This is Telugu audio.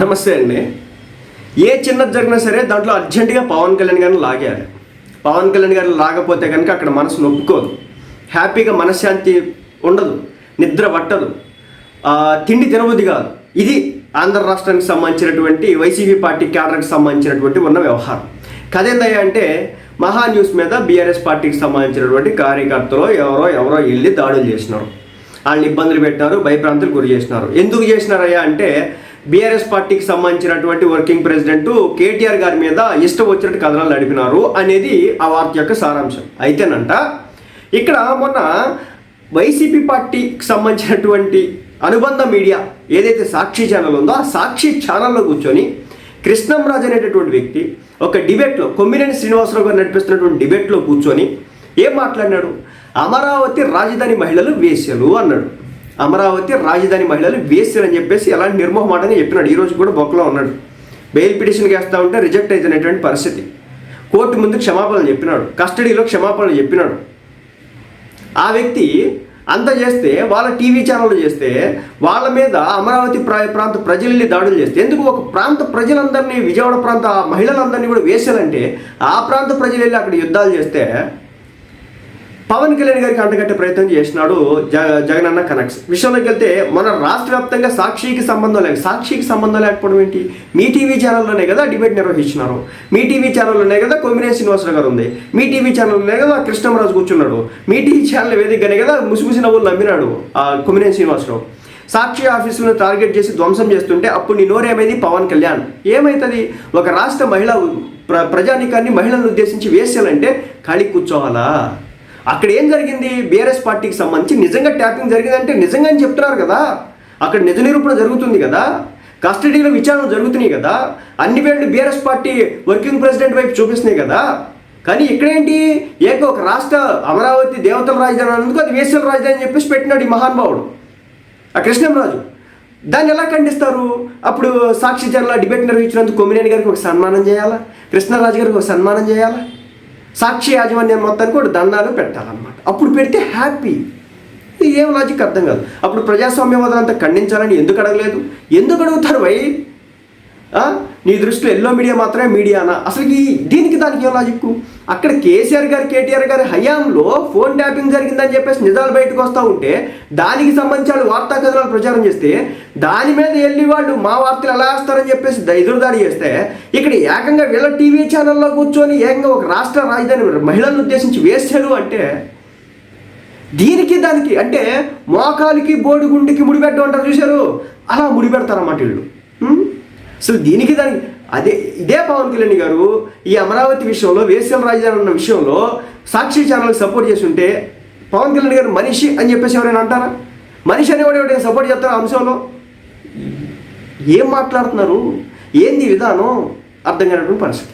నమస్తే అండి. ఏ చిన్నది జరిగినా సరే దాంట్లో అర్జెంటుగా పవన్ కళ్యాణ్ గారిని లాగారు పవన్ కళ్యాణ్ గారిని లాగపోతే కనుక అక్కడ మనసు నొప్పుకోదు. హ్యాపీగా మనశ్శాంతి ఉండదు. నిద్ర పట్టదు. తిండి తినబుద్ధి కాదు. ఇది ఆంధ్ర రాష్ట్రానికి సంబంధించినటువంటి వైసీపీ పార్టీ క్యాడర్కి సంబంధించినటువంటి ఉన్న వ్యవహారం. కథ ఏందయ్యా అంటే మహా న్యూస్ మీద బీఆర్ఎస్ పార్టీకి సంబంధించినటువంటి కార్యకర్తలు ఎవరో ఎవరో వెళ్ళి దాడులు చేసినారు. వాళ్ళని ఇబ్బందులు పెట్టినారు భయభ్రాంతులు గురి చేసినారు. ఎందుకు చేసినారయ్యా అంటే బీఆర్ఎస్ పార్టీకి సంబంధించినటువంటి వర్కింగ్ ప్రెసిడెంట్ కేటీఆర్ గారి మీద ఇష్టం వచ్చినట్టు కథనాలు నడిపినారు అనేది ఆ వార్త యొక్క సారాంశం. అయితేనంట ఇక్కడ మొన్న వైసీపీ పార్టీకి సంబంధించినటువంటి అనుబంధ మీడియా ఏదైతే సాక్షి ఛానల్ ఉందో ఆ సాక్షి ఛానల్లో కూర్చొని కృష్ణంరాజు అనేటటువంటి వ్యక్తి ఒక డిబేట్లో కొమ్మినేని శ్రీనివాసరావు గారు నడిపిస్తున్నటువంటి డిబేట్లో కూర్చొని ఏం మాట్లాడినాడు? అమరావతి రాజధాని మహిళలు వేశ్యలు అన్నాడు. అమరావతి రాజధాని మహిళలు వేశ్యలు చెప్పేసి ఎలాంటి నిర్మోహమాటంగా చెప్పినాడు. ఈరోజు కూడా బొక్కలో ఉన్నాడు. బెయిల్ పిటిషన్ వేస్తా ఉంటే రిజెక్ట్ అవుతున్నటువంటి పరిస్థితి. కోర్టు ముందు క్షమాపణలు చెప్పినాడు. కస్టడీలో క్షమాపణలు చెప్పినాడు. ఆ వ్యక్తి అంత చేస్తే వాళ్ళ టీవీ ఛానల్ చేస్తే వాళ్ళ మీద అమరావతి ప్రా ప్రాంత ప్రజల్ని దాడులు చేస్తే ఎందుకు ఒక ప్రాంత ప్రజలందరినీ విజయవాడ ప్రాంత ఆ మహిళలందరినీ కూడా వేసాలంటే ఆ ప్రాంత ప్రజలు వెళ్ళి అక్కడ యుద్ధాలు చేస్తే పవన్ కళ్యాణ్ గారికి అంటగట్టే ప్రయత్నం చేసినాడు జగన్ అన్న కనెక్ట్స్ విషయంలోకి వెళ్తే మన రాష్ట్ర వ్యాప్తంగా సాక్షికి సంబంధం లేక సాక్షికి సంబంధం లేకపోవడం ఏంటి? మీ టీవీ ఛానల్లోనే కదా డిబేట్ నిర్వహించినారు. మీ టీవీ ఛానల్లోనే కదా కొమ్మినేని శ్రీనివాసరావు గారు ఉంది. మీ టీవీ ఛానల్లోనే కదా కృష్ణమరాజు కూర్చున్నాడు. మీ టీవీ ఛానల్ వేదికగానే కదా ముసిముసి నవ్వులు నమ్మినాడు ఆ శ్రీనివాసరావు. సాక్షి ఆఫీసులను టార్గెట్ చేసి ధ్వంసం చేస్తుంటే అప్పుడు నీ నోరేమైంది పవన్ కళ్యాణ్. ఏమవుతుంది ఒక రాష్ట్ర మహిళ ప్ర ప్రజానికాన్ని మహిళలను ఉద్దేశించి వేసేయాలంటే ఖాళీ కూర్చోవాలా? అక్కడ ఏం జరిగింది? బీఆర్ఎస్ పార్టీకి సంబంధించి నిజంగా ట్యాపింగ్ జరిగిందంటే నిజంగా అని చెప్తున్నారు కదా. అక్కడ నిజ నిరూపణ జరుగుతుంది కదా. కస్టడీలో విచారణ జరుగుతున్నాయి కదా. అన్ని వేళ్ళు బీఆర్ఎస్ పార్టీ వర్కింగ్ ప్రెసిడెంట్ వైపు చూపిస్తున్నాయి కదా. కానీ ఇక్కడేంటి? ఏక ఒక రాష్ట్ర అమరావతి దేవతల రాజధాని అన్నందుకు అది వేసల రాజధాని అని చెప్పేసి పెట్టినాడు ఈ మహానుభావుడు ఆ కృష్ణంరాజు. దాన్ని ఎలా ఖండిస్తారు? అప్పుడు సాక్షి ఛానల్ డిబేట్ నిర్వహించినందుకు కొమ్మినేని గారికి ఒక సన్మానం చేయాలా? కృష్ణరాజు గారికి ఒక సన్మానం చేయాలా? సాక్షి యాజమాన్యం మొత్తానికి కూడా దండాలు పెట్టాలన్నమాట. అప్పుడు పెడితే హ్యాపీ. ఏం లాజిక్ అర్థం కాదు. అప్పుడు ప్రజాస్వామ్యవాదం అంతా ఖండించాలని ఎందుకు అడగలేదు? ఎందుకు అడుగుతారు? వై నీ దృష్టిలో ఎల్లో మీడియా మాత్రమే మీడియానా? అసలు ఈ దీనికి దానికి ఏం లాజిక్ అక్కడ కేసీఆర్ గారు కేటీఆర్ గారి హయాంలో ఫోన్ ట్యాపింగ్ జరిగిందని చెప్పేసి నిజాలు బయటకు వస్తూ ఉంటే దానికి సంబంధించి వాళ్ళు వార్తా కథనాలు ప్రచారం చేస్తే దాని మీద వెళ్ళి వాళ్ళు మా వార్తలు ఎలా వేస్తారని చెప్పేసి ఎదురుదాడి చేస్తే ఇక్కడ ఏకంగా వీళ్ళ టీవీ ఛానల్లో కూర్చొని ఏకంగా ఒక రాష్ట్ర రాజధాని మహిళలను ఉద్దేశించి వేస్తారు అంటే దీనికి దానికి అంటే మోకాలికి బోడిగుండికి ముడిపెట్టడం అంటారు చూశారు? అలా ముడిపెడతారన్నమాట వీళ్ళు. సో అసలు దీనికి దానికి అదే ఇదే పవన్ కళ్యాణ్ గారు ఈ అమరావతి విషయంలో వేసల రాజధాని ఉన్న విషయంలో సాక్షి ఛానల్కి సపోర్ట్ చేస్తుంటే పవన్ కళ్యాణ్ గారు మనిషి అని చెప్పేసి ఎవరైనా అంటారా? మనిషి అనేవాడు ఎవరైనా సపోర్ట్ చేస్తారా అంశంలో? ఏం మాట్లాడుతున్నారు? ఏంది విధానం? అర్థం కానటువంటి పరిస్థితి.